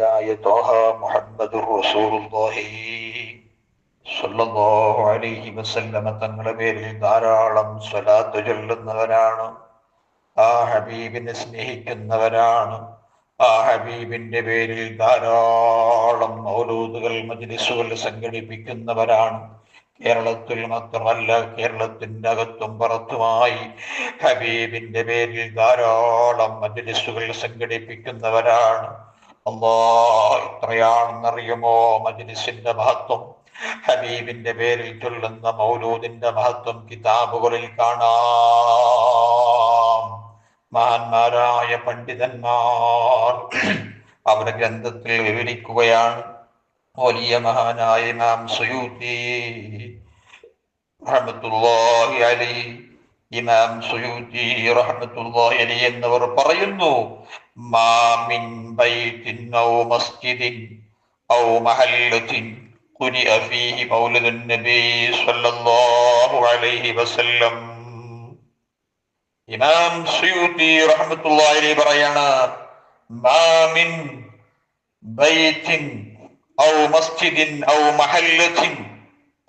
ായ തോഹ റസൂലുള്ളാഹി സല്ലല്ലാഹു അലൈഹി വസല്ലമ. തങ്ങളുടെ പേരിൽ ധാരാളം സ്വലാത്ത് ചൊല്ലുന്നവരാണ്. ആ ഹബീബിനെ സ്നേഹിക്കുന്നവരാണ്. ആ ഹബീബിന്റെ പേരിൽ ധാരാളം മൗലൂദുകൾ മജ്ലിസുകൾ സംഘടിപ്പിക്കുന്നവരാണ്. കേരളത്തിൽ മാത്രമല്ല കേരളത്തിന്റെ അകത്തും പുറത്തുമായി ഹബീബിന്റെ പേരിൽ ധാരാളം മജ്ലിസുകൾ സംഘടിപ്പിക്കുന്നവരാണ്. അള്ളാ മജ്ലിസിന്റെ മഹത്വം? ഹബീബിന്റെ പേരിൽ ചൊല്ലുന്ന മൗലൂദിന്റെ മഹത്വം കിതാബുകളിൽ കാണാം. മഹാന്മാരായ പണ്ഡിതന്മാർ അവരുടെ ഗ്രന്ഥത്തിൽ വിവരിക്കുകയാണ്. വലിയ മഹാനായ നാം സുയൂത്തി അലൈഹി ഇമാം സുയൂജി റഹ്മത്തുള്ളാഹി അലൈഹി എന്നിവർ പറയുന്നു മാമിൻ ബൈതിൻ ഔ മസ്ജിദിൻ ഔ മഹല്ലത്തിൻ കുനി അഫീഹി മൗലദുൻ നബി സല്ലല്ലാഹു അലൈഹി വസല്ലം. ഇമാം സുയൂജി റഹ്മത്തുള്ളാഹി അലൈഹി പറയാണ് മാമിൻ ബൈതിൻ ഔ മസ്ജിദിൻ ഔ മഹല്ലത്തിൻ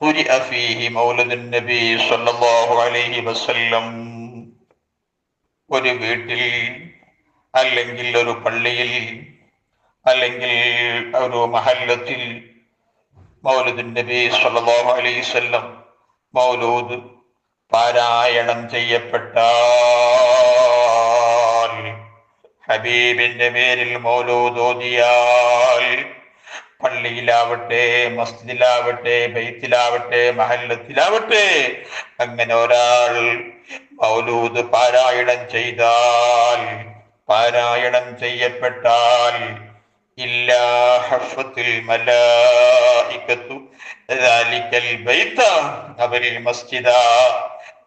قرئ فيه مولد النبي صلى الله عليه وسلم ഒരു വീട്ടിൽ അല്ലെങ്കിൽ ഒരു പള്ളിയിൽ അല്ലെങ്കിൽ ഒരു മഹല്ലത്തിൽ മൗലൂദ് നബി സല്ലല്ലാഹു അലൈഹി വസല്ലം മൗലൂദ് പാരായണം ചെയ്യപ്പെട്ടാൽ ഹബീബിന്റെ പേരിൽ മൗലൂദ് ഓതിയാൽ പള്ളിയിലാവട്ടെ മസ്ജിദിലാവട്ടെ ബൈത്തിലാവട്ടെ മഹല്ലത്തിലാവട്ടെ. അങ്ങനെ ഒരാൾ മൗലൂദ് പാരായണം ചെയ്താൽ പാരായണം ചെയ്യപ്പെട്ടാൽ അവരിൽ മസ്ജിദ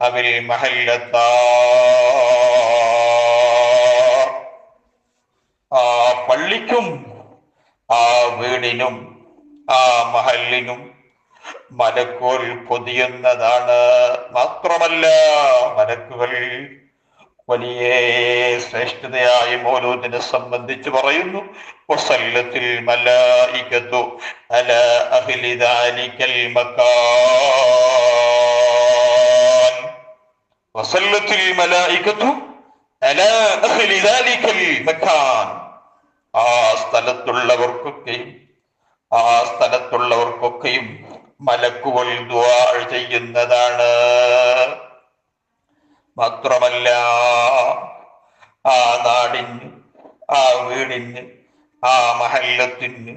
അവരിൽ മഹല്ലത്താ. ആ പള്ളിക്കും ആ വീടിനും ആ മഹലിനും മലക്കോൽ പൊതിയുന്നതാണ്. മാത്രമല്ല മലക്കുകൾ വലിയ ശ്രേഷ്ഠതയായി മോലൂദിനെ സംബന്ധിച്ച് പറയുന്നു. വസല്ലത്തിൽ മലായികത്തു അല അഹ്ലി മക്കാൻ വസല്ലത്തിൽ മലായികത്തു അല അഹ്ലി മക്കാൻ ആ സ്ഥലത്തുള്ളവർക്കൊക്കെയും ആ സ്ഥലത്തുള്ളവർക്കൊക്കെയും മലക്കുകൾ ദുആ ചെയ്യുന്നതാണ്. മാത്രമല്ല ആ നാടിന് ആ വീടിന് ആ മഹല്ലത്തിന്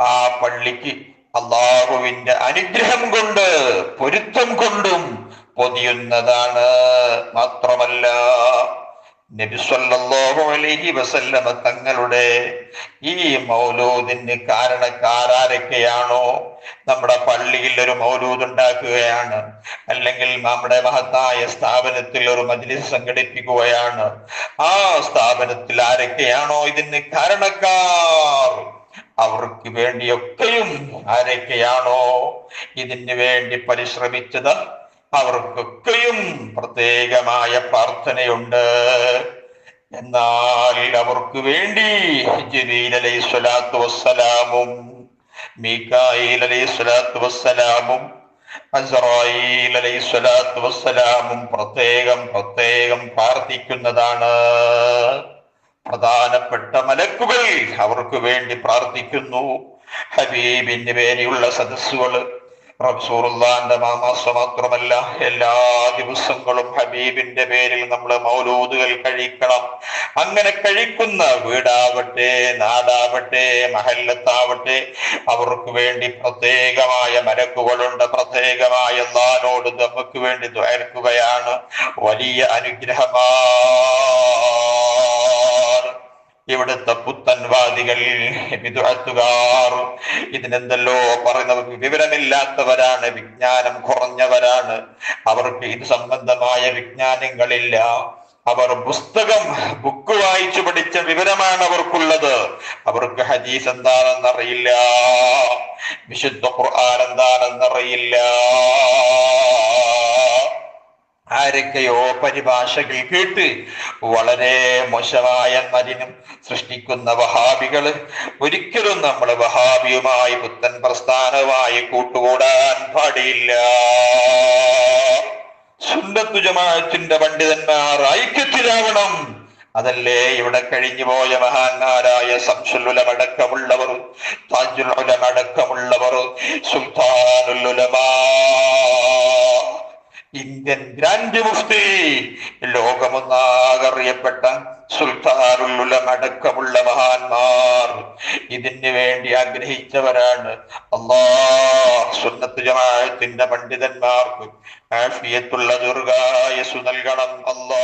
ആ പള്ളിക്ക് അള്ളാഹുവിന്റെ അനുഗ്രഹം കൊണ്ട് പൊരുത്തം കൊണ്ടും പൊതിയുന്നതാണ്. മാത്രമല്ല നബി അലൈഹി വസല്ലമ തങ്ങളുടെ ഈ മൗലൂദിന് കാരണക്കാരൊക്കെയാണോ നമ്മുടെ പള്ളിയിൽ ഒരു മൗലൂദ് ഉണ്ടാക്കുകയാണ്. അല്ലെങ്കിൽ നമ്മുടെ മഹത്തായ സ്ഥാപനത്തിൽ ഒരു മജ്ലിസ് സംഘടിപ്പിക്കുകയാണ്. ആ സ്ഥാപനത്തിൽ ആരൊക്കെയാണോ ഇതിന് കാരണക്കാർ? അവർക്ക് വേണ്ടിയൊക്കെയും ആരൊക്കെയാണോ ഇതിന് വേണ്ടി പരിശ്രമിച്ചത്? അവർക്കൊക്കെയും പ്രത്യേകമായ പ്രാർത്ഥനയുണ്ട്. എന്നാൽ അവർക്ക് വേണ്ടി ജബീൽ സ്വലാത്തു വസ്സലാമും മീക്കായിൽ സ്വലാത്തു വസ്സലാമും അസറായിൽ സ്വലാത്തു വസ്സലാമും പ്രത്യേകം പ്രത്യേകം പ്രാർത്ഥിക്കുന്നതാണ്. പ്രധാനപ്പെട്ട മലക്കുകൾ അവർക്ക് വേണ്ടി പ്രാർത്ഥിക്കുന്നു. ഹബീബിന്റെ പേരെയുള്ള സദസ്സുകൾ റസൂറുല്ലാന്റെ മാമാസ മാത്രമല്ല എല്ലാ ദിവസങ്ങളും ഹബീബിന്റെ പേരിൽ നമ്മൾ മൗലൂദുകൾ കഴിക്കണം. അങ്ങനെ കഴിക്കുന്ന വീടാവട്ടെ നാടാവട്ടെ മഹല്ലത്താവട്ടെ അവർക്ക് വേണ്ടി പ്രത്യേകമായ മരക്കുകളുണ്ട്. പ്രത്യേകമായ നാനോട് നമുക്ക് വേണ്ടി ദ്വയർക്കുകയാണ് വലിയ അനുഗ്രഹമാണ് ഇവിടുത്തെ പുത്തൻവാദികൾ വിദുഹത്തുകാർ. ഇതിനെന്തല്ലോ പറയുന്നവർക്ക് വിവരമില്ലാത്തവരാണ് വിജ്ഞാനം കുറഞ്ഞവരാണ്. അവർക്ക് ഇത് സംബന്ധമായ വിജ്ഞാനങ്ങളില്ല. അവർ പുസ്തകം ബുക്ക് വായിച്ചു പഠിച്ച വിവരമാണ് അവർക്കുള്ളത്. അവർക്ക് ഹദീസ് എന്താണെന്നറിയില്ല. വിശുദ്ധ ഖുർആൻ എന്താണെന്നറിയില്ല. ആരൊക്കെയോ പരിഭാഷകൾ കേട്ട് വളരെ മോശമായ മതിനും സൃഷ്ടിക്കുന്ന വഹാബികൾ ഒരിക്കലും നമ്മൾ വഹാബിയുമായി പുത്തൻ പ്രസ്ഥാനവുമായി കൂട്ടുകൂടാൻ പാടില്ല. സുന്നത്തു പണ്ഡിതന്മാർ ഐക്യത്തിലാവണം. അതല്ലേ ഇവിടെ കഴിഞ്ഞു പോയ മഹാന്മാരായ സംസുലുലമടക്കമുള്ളവർ താജുലുലമടക്കമുള്ളവർ സുൽത്താനുലുലമാ. ഇന്ത്യൻ ഗ്രാൻഡ് മുഫ്തി. ലോകമൊന്നാകറിയപ്പെട്ട സുൽത്താനുലമടക്കമുള്ള മഹാന്മാർ. ഇതിന് വേണ്ടി ആഗ്രഹിച്ചവരാണ് അള്ളാ ജമാഅത്തിന്റെ പണ്ഡിതന്മാർക്ക് ആഫിയത്തുള്ള ദുർഗായസു നൽകണം. അല്ലാ